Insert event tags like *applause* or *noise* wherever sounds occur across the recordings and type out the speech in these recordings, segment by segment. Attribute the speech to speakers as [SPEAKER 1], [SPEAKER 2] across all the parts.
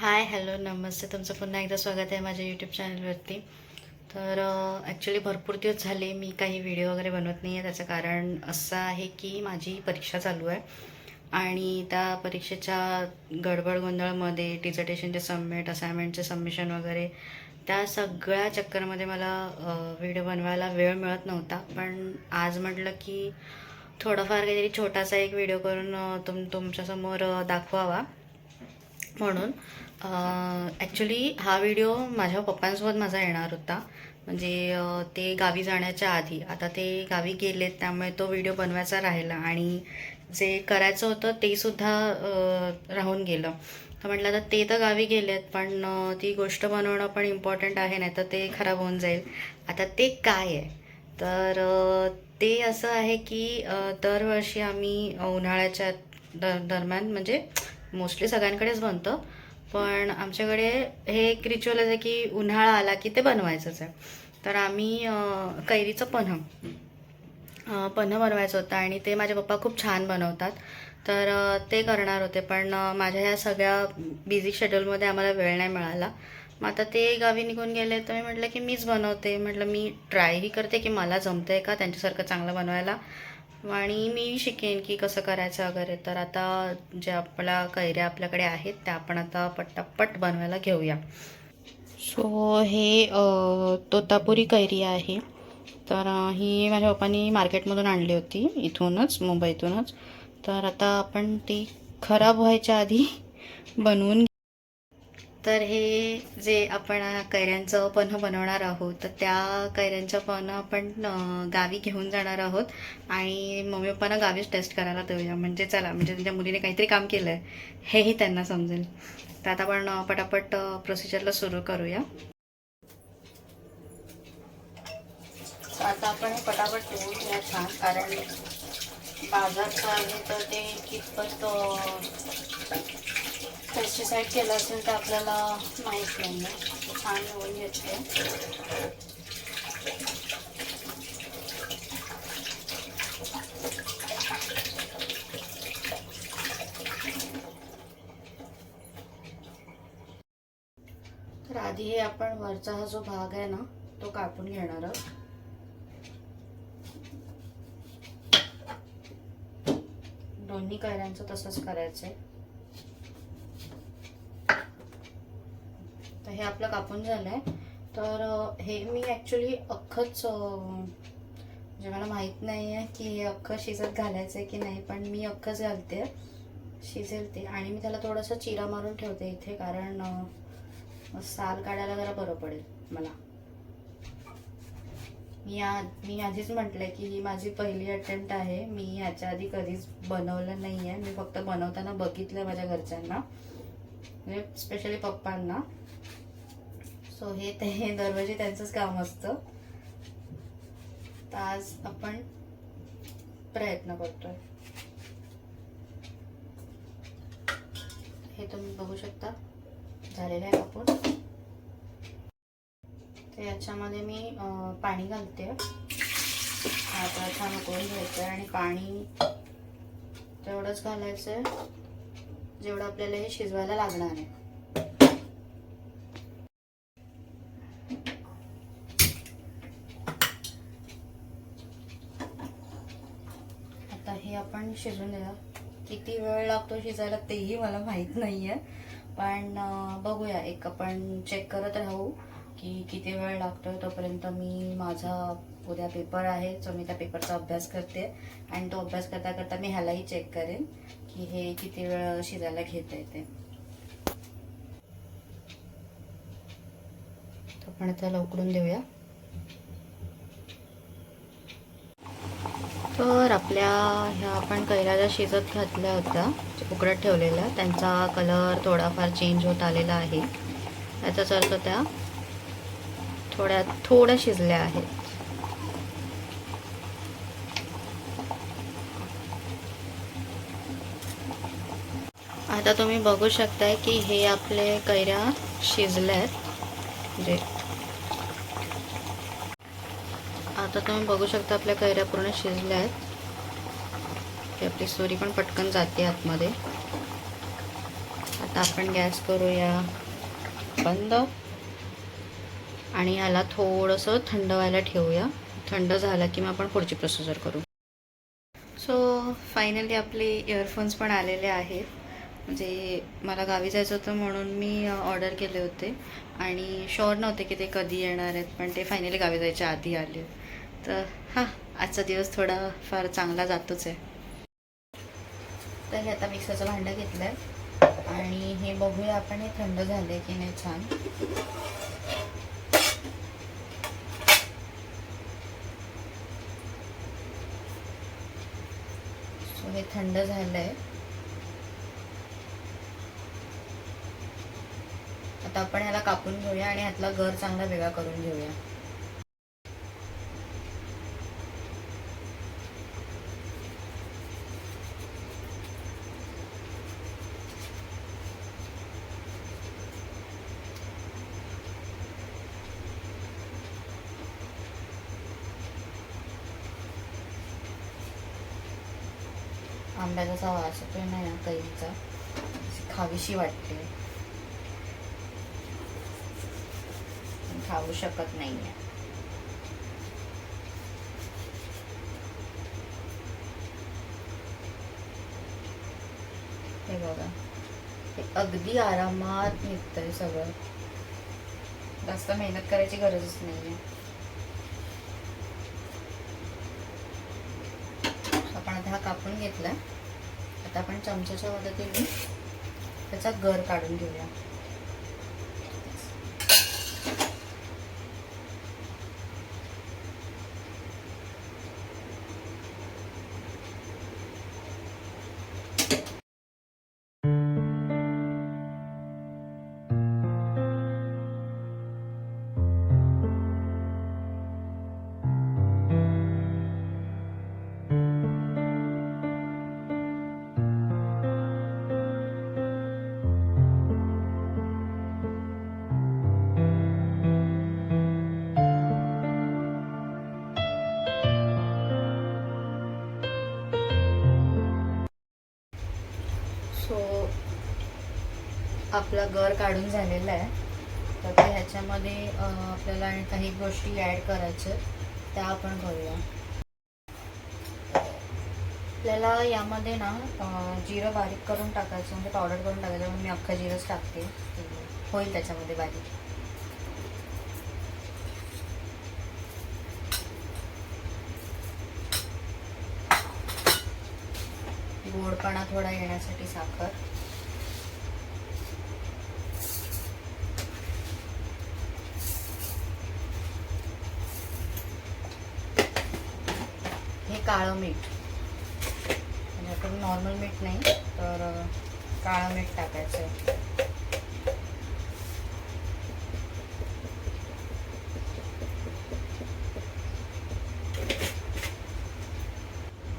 [SPEAKER 1] Hi hello नमस्ते. तुमचं पुन्हा एकदा स्वागत आहे माझ्या यूट्यूब चॅनलवरती तर ॲक्च्युली भरपूर दिवस झाले मी काही व्हिडिओ वगैरे बनवत नाही आहे. त्याचं कारण असं आहे की माझी परीक्षा चालू आहे. आणि त्या परीक्षेच्या गडबड गोंधळमध्ये डिझर्टेशनचे सबमिट असायनमेंटचे सबमिशन वगैरे त्या सगळ्या चक्करमध्ये मला व्हिडिओ बनवायला वेळ मिळत नव्हता. पण आज म्हटलं की थोडंफार काहीतरी छोटासा एक व्हिडिओ करून तुम तुमच्यासमोर दाखवावा. म्हणून ॲक्च्युली हा व्हिडिओ माझ्या पप्पांसोबत माझा येणार होता. म्हणजे ते गावी जाण्याच्या आधी. आता ते गावी गेलेत त्यामुळे तो व्हिडिओ बनवायचा राहिला आणि जे करायचं होतं ते सुद्धा राहून गेलं. तर म्हटलं आता ते तर गावी गेलेत पण ती गोष्ट बनवणं पण इम्पॉर्टंट आहे नाही तर ते खराब होऊन जाईल. आता ते काय आहे? तर ते असं आहे की दरवर्षी आम्ही उन्हाळ्याच्या द दरम्यान म्हणजे मोस्टली सगळ्यांकडेच बनतं. पण आमच्याकडे हे एक रिच्युअल आहे की उन्हाळा आला की ते बनवायचंच आहे. तर आम्ही कैरीचं पन्ह पन्ह बनवायचं होतं आणि ते माझे पप्पा खूप छान बनवतात. तर ते करणार होते पण माझ्या ह्या सगळ्या बिझी शेड्यूलमध्ये आम्हाला वेळ नाही मिळाला. मग आता ते गावी निघून गेले तर मी म्हटलं की मीच बनवते. म्हटलं मी ट्रायही करते की मला जमतं आहे का त्यांच्यासारखं चांगलं बनवायला. आणि मी शिकेन की कसं करायचं वगैरे. तर आता ज्या आपल्या कैऱ्या आपल्याकडे आहेत त्या आपण आता पटापट बनवायला घेऊया. सो हे तोतापुरी कैरी आहे. तर ही माझ्या पप्पांनी मार्केटमधून आणली होती इथूनच मुंबईतूनच. तर आता आपण ती खराब व्हायच्या आधी बनवून तर हे जे आपण कैऱ्यांचं पन्ह बनवणार आहोत तर त्या कैऱ्यांच्या पन्ह आपण गावी घेऊन जाणार आहोत आणि मम्मी पप्पांना गावीच टेस्ट करायला देऊया. म्हणजे चला म्हणजे त्यांच्या मुलीने काहीतरी काम केलं आहे हेही त्यांना समजेल. तर आता आपण पटापट प्रोसिजरला सुरू करूया. आता आपण हे पटापट ठेवून छान कारण बाजारचं आहे तर ते कितपत पेस्टिसाईड केलं असेल तर आपल्याला माहीत नाही आहे छान होऊन येते तर आधी हे आपण वरचा हा जो भाग आहे ना तो कापून घेणार आहोत. दोन्ही कैऱ्यांचं तसंच करायचं आहे हे आपलं कापून झालं आहे तर हे मी ॲक्च्युली अख्खंच म्हणजे मला माहीत नाही आहे की हे अख्खं शिजत घालायचं आहे की नाही पण मी अख्खंच घालते. शिजेल ते आणि मी त्याला थोडंसं चिरा मारून ठेवते इथे कारण साल काढायला जरा बरं पडेल मला. मी आ मी आधीच म्हटलंय की ही माझी पहिली अटेम्प्ट आहे. मी ह्याच्या आधी कधीच बनवलं नाही आहे मी फक्त बनवताना बघितलं माझ्या घरच्यांना. म्हणजे स्पेशली पप्पांना. सो हे ते *laughs* दरवर्षी त्यांचंच काम असतं. तर आज आपण प्रयत्न करतोय. हे तुम्ही बघू शकता. झालेलं आहे कापून. तर याच्यामध्ये मी पाणी घालते. आता छान उकळून घ्यायचं आहे आणि पाणी तेवढंच घालायचं आहे जेवढं आपल्याला हे शिजवायला लागणार आहे आता हे आपण शिजून द्या किती वेळ लागतो शिजायला तेही मला माहीत नाही आहे पण बघूया. एक आपण चेक करत राहू की किती वेळ लागतोय तोपर्यंत मी माझा उद्या पेपर आहे सो मी त्या पेपरचा अभ्यास करते. आणि तो अभ्यास करता करता मी ह्यालाही चेक करेन की हे किती वेळ शिजायला घेता येते तर आपण त्याला उकडून देऊया. तर आपल्या ह्या आपण कैऱ्या शिजत घातल्या होत्या उकडत ठेवलेल्या. त्यांचा कलर थोडाफार चेंज होत आलेला आहे. याचाच अर्थ त्या थोड्या थोड्या शिजल्या आहेत. आता तुम्ही बघू शकताय की हे आपले कैऱ्या शिजल्या आहेत म्हणजे आता तुम्ही बघू शकता आपल्या कैऱ्या पूर्ण शिजल्या आहेत. की आपली सोरी पण पटकन जाते आतमध्ये. आता आपण गॅस करूया बंद. आणि याला थोडंसं थंड व्हायला ठेवूया. थंड झाला की मग आपण पुढची प्रोसिजर करू. सो फायनली आपले इयरफोन्स पण आलेले आहेत. म्हणजे मला गावी जायचं होतं म्हणून मी ऑर्डर केले होते. आणि शुअर नव्हते की ते कधी येणार आहेत पण ते फायनली गावी जायच्या आधी आले तर हां आजचा दिवस थोडा फार चांगला जातोच आहे. तर हे आता मिक्सरचं भांडं घेतलं आहे आणि हे बघूया आपण हे थंड झालं की नाही छान. सो हे थंड झालं आहे आता आपण ह्याला कापून घेऊया आणि ह्यातला घर चांगला वेगळा करून घेऊया. आंब्याचा वास येतोय ना या कैरीचा खावीशी वाटते. खाऊ शकत नाही आहे हे बघा. हे अगदी आरामात निघतंय सगळं. जास्त मेहनत करायची गरजच नाही आहे आता हा कापून घेतला. आता आपण चमच्याच्या मदतीने त्याचा गर काढून घेऊया. सो आपला गर काढून झालेला आहे. तर ते ह्याच्यामध्ये आपल्याला काही गोष्टी ॲड करायच्या त्या आपण करूया आपल्याला यामध्ये ना जिरं बारीक करून टाकायचं म्हणजे पावडर करून टाकायचं म्हणून मी अख्खा जिरंच टाकते. होईल त्याच्यामध्ये बारीक. गोडपणा थोडा येण्यासाठी साखर. हे काळं मीठ. म्हणजे आपण नॉर्मल मीठ नाही तर काळं मीठ टाकायचं आहे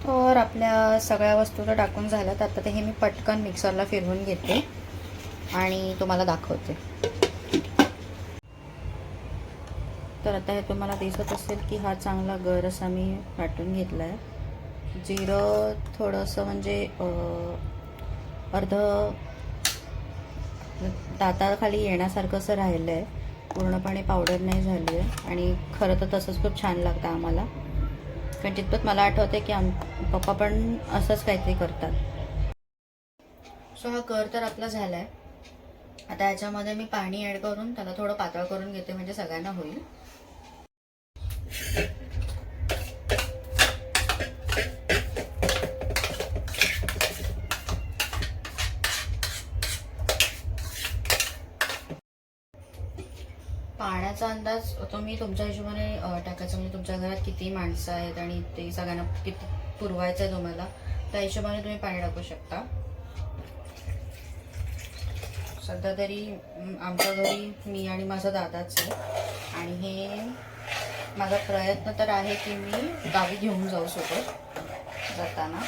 [SPEAKER 1] तर आपल्या सगळ्या वस्तू तर टाकून झाल्यात. आता ते हे मी पटकन मिक्सरला फिरवून घेते आणि तुम्हाला दाखवते. तर आता हे तुम्हाला दिसत असेल की हा चांगला गर असा मी वाटून घेतला आहे जिरं थोडंसं म्हणजे अर्ध दाताखाली येण्यासारखं असं राहिलं आहे पूर्णपणे पावडर नाही झाली आहे आणि खरं तर तसंच खूप छान लागतं आम्हाला. कारण तितपत मला आठवते की आम पप्पा पण असंच काहीतरी करतात. सो हा कर तर आपला झाला आहे आता याच्यामध्ये मी पाणी ॲड करून त्याला थोडं पातळ करून घेते म्हणजे सगळ्यांना होईल. पाण्याचा अंदाज तुम्ही तुमच्या हिशोबाने टाकायचा म्हणजे तुमच्या घरात किती माणसं आहेत आणि ते सगळ्यांना किती पुरवायचं आहे तुम्हाला त्या हिशोबाने तुम्ही पाणी टाकू शकता. सध्या तरी आमच्या घरी मी आणि माझा दादाच आहे आणि हे माझा प्रयत्न तर आहे की मी गावी घेऊन जाऊ सोबत जाताना.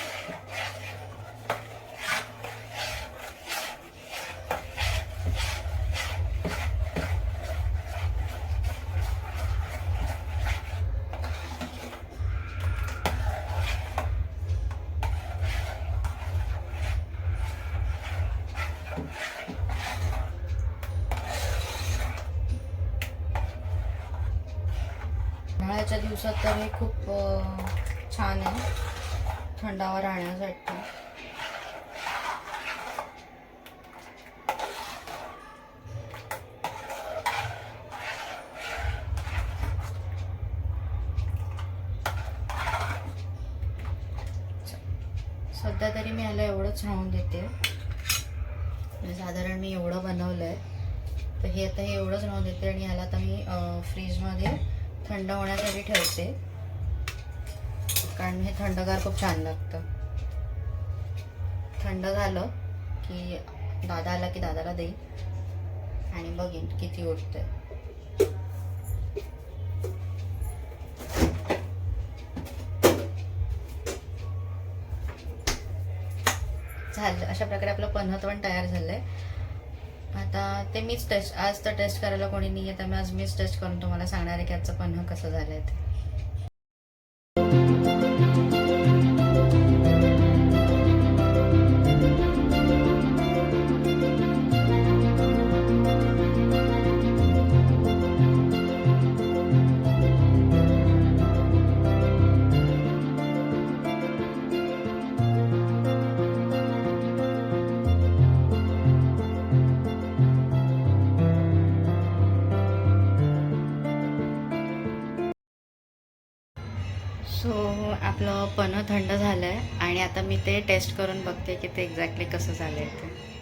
[SPEAKER 1] उन्हाळ्याच्या दिवसात तर हे खूप छान आहे. थंडावा राहण्यासाठी. सध्या तरी मी ह्याला एवढंच राहून देते. म्हणजे साधारण मी एवढं बनवलं आहे तर हे आता हे एवढंच राहून देते आणि ह्याला आता मी फ्रीजमध्ये थंड होण्यासाठी ठेवते. कारण हे थंडगार खूप छान लागतं. थंड झालं की दादा आला की दादाला देईन. आणि बघीन किती उठतंय झालं. अशा प्रकारे आपलं पन्हत पण तयार झालंय. आता ते मीच टेस्ट आज तर टेस्ट करायला कोणी नाही आहे त्यामुळे आज मीच टेस्ट करून तुम्हाला सांगणार आहे की आजचं पन्ह कसं झालंय ते. सो आपलं पन्ह थंड झालं आहे आणि आता मी ते टेस्ट करून बघते की ते एक्झॅक्टली कसं झालं आहे ते.